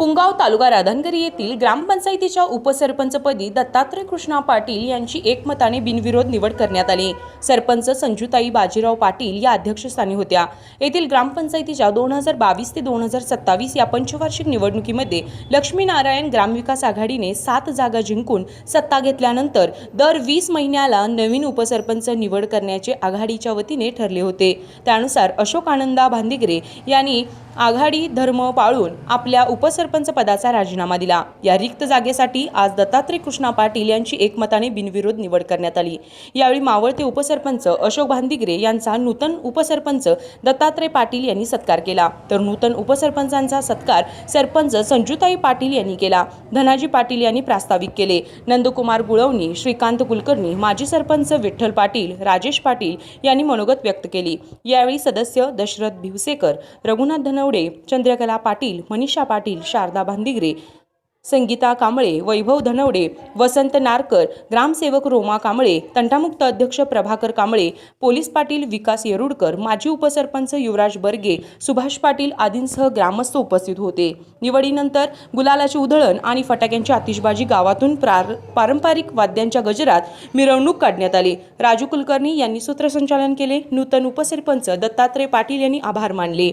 पुंगाव तालुका राधनगरी येथील ग्रामपंचायतीच्या उपसरपंचपदी दत्तात्रय कृष्णा पाटील यांची एकमताने बिनविरोध निवड करण्यात आली. सरपंच संजूताई बाजीराव पाटील या अध्यक्षस्थानी होत्या. येथील ग्रामपंचायतीच्या दोन हजार बावीस ते दोन हजार सत्तावीस या पंचवार्षिक निवडणुकीमध्ये लक्ष्मीनारायण ग्रामविकास आघाडीने सात जागा जिंकून सत्ता घेतल्यानंतर दर वीस महिन्याला नवीन उपसरपंच निवड करण्याचे आघाडीच्या वतीने ठरले होते. त्यानुसार अशोक आनंदा भांदिगरे यांनी आघाडी धर्म पाळून आपल्या उपसरपंच पदाचा राजीनामा दिला. या रिक्त जागेसाठी आज दत्तात्रय कृष्णा पाटील यांची एकमताने बिनविरोध निवड करण्यात आली. यावेळी मावळते उपसरपंच अशोक भांदिगरे यांचा नूतन उपसरपंच दत्तात्रय पाटील यांनी सत्कार केला. तर नूतन उपसरपंचांचा सत्कार सरपंच संजुताई पाटील यांनी केला. धनाजी पाटील यांनी प्रास्ताविक केले. नंदकुमार गुळवणी श्रीकांत कुलकर्णी माजी सरपंच विठ्ठल पाटील राजेश पाटील यांनी मनोगत व्यक्त केली. यावेळी सदस्य दशरथ भिवसेकर रघुनाथ धनवडे चंद्रकला पाटील मनीषा पाटील शारदा भांदिगरे संगीता कांबळे वैभव धनवडे वसंत नारकर ग्रामसेवक रोमा कांबळे तंटामुक्त अध्यक्ष प्रभाकर कांबळे पोलीस पाटील विकास येरुडकर माजी उपसरपंच युवराज बर्गे सुभाष पाटील आदींसह ग्रामस्थ उपस्थित होते. निवडीनंतर गुलालाचे उधळण आणि फटाक्यांची आतिषबाजी गावातून प्रार पारंपरिक वाद्यांच्या गजरात मिरवणूक काढण्यात आली. राजू कुलकर्णी यांनी सूत्रसंचालन केले. नूतन उपसरपंच दत्तात्रय पाटील यांनी आभार मानले.